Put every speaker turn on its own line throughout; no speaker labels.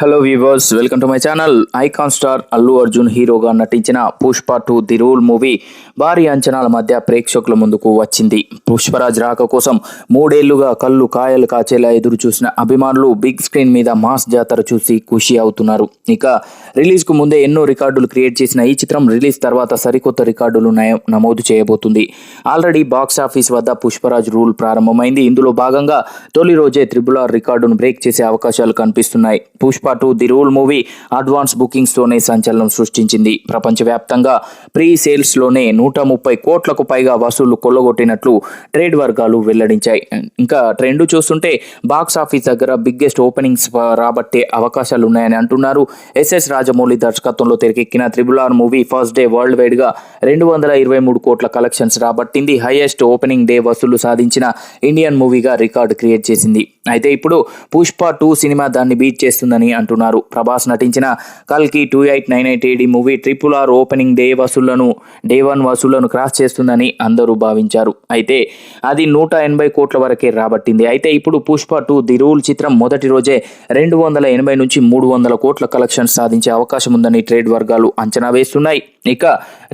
Hello viewers welcome to my channel icon star Allu Arjun హీరోగా నటించిన Pushpa two the rule movie భారీ అంచనాల మధ్య ప్రేక్షకుల ముందుకు వచ్చింది. పుష్పరాజ్ రాక కోసం మూడేళ్ళుగా కళ్ళు కాయలు కాచేలా ఎదురు చూసిన అభిమానులు బిగ్ స్క్రీన్ మీద మాస్ జాతర చూసి ఖుషి అవుతున్నారు. ఇక రిలీజ్కు ముందే ఎన్నో రికార్డులు క్రియేట్ చేసిన ఈ చిత్రం రిలీజ్ తర్వాత సరికొత్త రికార్డులు నమోదు చేయబోతుంది. ఆల్రెడీ బాక్స్ ఆఫీస్ వద్ద పుష్పరాజ్ రూల్ ప్రారంభమైంది. ఇందులో భాగంగా తొలి రోజే త్రిబుల్ ఆర్ రికార్డును బ్రేక్ చేసే అవకాశాలు కనిపిస్తున్నాయి. Pushpa two the rule movie advance bookings తోనే సంచలనం సృష్టించింది. ప్రపంచవ్యాప్తంగా ప్రీ సేల్స్లోనే నూట ముప్పై కోట్లకు పైగా వసూళ్ళు కొల్లగొట్టినట్లు ట్రేడ్ వర్గాలు వెల్లడించాయి. ఇంకా ట్రెండ్ చూస్తుంటే బాక్స్ ఆఫీస్ దగ్గర బిగ్గెస్ట్ ఓపెనింగ్స్ రాబట్టే అవకాశాలు ఉన్నాయని అంటున్నారు. ఎస్ఎస్ రాజమౌళి దర్శకత్వంలో తెరకెక్కిన triple R movie first day world వైడ్గా రెండు వందల ఇరవై మూడు కోట్ల కలెక్షన్స్ రాబట్టింది. హైయెస్ట్ ఓపెనింగ్ డే వసూలు సాధించిన ఇండియన్ మూవీగా రికార్డు క్రియేట్ చేసింది. అయితే ఇప్పుడు పుష్ప టూ సినిమా దాన్ని బీట్ చేస్తుందని అంటున్నారు. ప్రభాస్ నటించిన కల్కి two eight nine eight AD movie triple R opening day వసూళ్ళను day one వసూళ్ళను క్రాస్ చేస్తుందని అందరూ భావించారు. అయితే అది నూట ఎనభై కోట్ల వరకే రాబట్టింది. అయితే ఇప్పుడు పుష్ప టూ ది రూల్ చిత్రం మొదటి రోజే రెండు వందల ఎనభై నుంచి మూడు వందల కోట్ల కలెక్షన్స్ సాధించే అవకాశం ఉందని ట్రేడ్ వర్గాలు అంచనా వేస్తున్నాయి. ఇక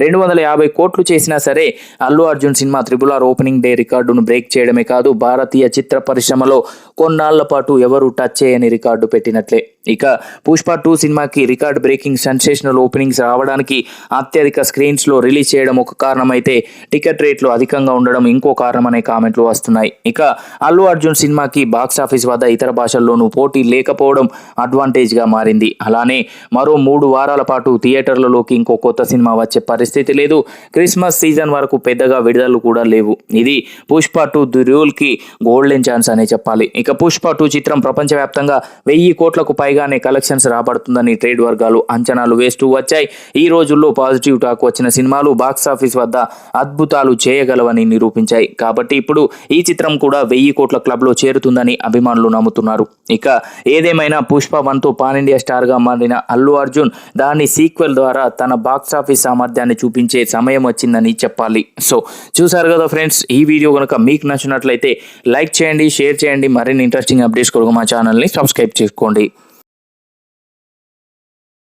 రెండు వందల యాభై కోట్లు చేసినా సరే అల్లు అర్జున్ సినిమా త్రిబుల్ ఆర్ ఓపెనింగ్ డే రికార్డును బ్రేక్ చేయడమే కాదు భారతీయ చిత్ర పరిశ్రమలో కొన్నాళ్ళ పాటు ఎవరు టచ్ చేయని రికార్డు పెట్టినట్లే. ఇక పుష్ప టూ సినిమాకి రికార్డ్ బ్రేకింగ్ సెన్సేషనల్ ఓపెనింగ్స్ రావడానికి అత్యధిక స్క్రీన్స్లో రిలీజ్ చేయడం ఒక కారణమైతే టికెట్ రేట్లు అధికంగా ఉండడం ఇంకో కారణం అనే కామెంట్లు వస్తున్నాయి. ఇక అల్లు అర్జున్ సినిమాకి బాక్స్ ఆఫీస్ వద్ద ఇతర భాషల్లోనూ పోటీ లేకపోవడం అడ్వాంటేజ్గా మారింది. అలానే మరో మూడు వారాల పాటు థియేటర్లలోకి ఇంకో కొత్త సినిమా వచ్చే పరిస్థితి లేదు. క్రిస్మస్ సీజన్ వరకు పెద్దగా విడుదలలు కూడా లేవు. ఇది పుష్ప టూ ది రూల్కి గోల్డెన్ ఛాన్స్ అనే చెప్పాలి. ఇక పుష్ప టూ చిత్రం ప్రపంచవ్యాప్తంగా వెయ్యి కోట్లకు పైగానే కలెక్షన్స్ రాబడుతుందని ట్రేడ్ వర్గాలు అంచనాలు వేస్తూ వచ్చాయి. ఈ రోజుల్లో పాజిటివ్ టాక్ వచ్చిన సినిమాలు బాక్స్ ఆఫీస్ వద్ద అద్భుతాలు చేయగలవని నిరూపించాయి. కాబట్టి ఇప్పుడు ఈ చిత్రం కూడా వెయ్యి కోట్ల క్లబ్లో చేరుతుందని అభిమానులు నమ్ముతున్నారు. ఇక ఏదేమైనా పుష్ప వన్తో పాన్ ఇండియా స్టార్గా మారిన అల్లు అర్జున్ దాని సీక్వెల్ ద్వారా తన బాక్స్ ఆఫీస్ సామర్థ్యాన్ని చూపించే సమయం వచ్చిందని చెప్పాలి. సో చూసారు కదా ఫ్రెండ్స్ ఈ వీడియో కనుక మీకు నచ్చినట్లయితే లైక్ చేయండి షేర్ చేయండి. మరిన్ని ఇంట్రెస్టింగ్ అప్డేట్స్ కొరకు మా ఛానల్ని సబ్స్క్రైబ్ చేసుకోండి.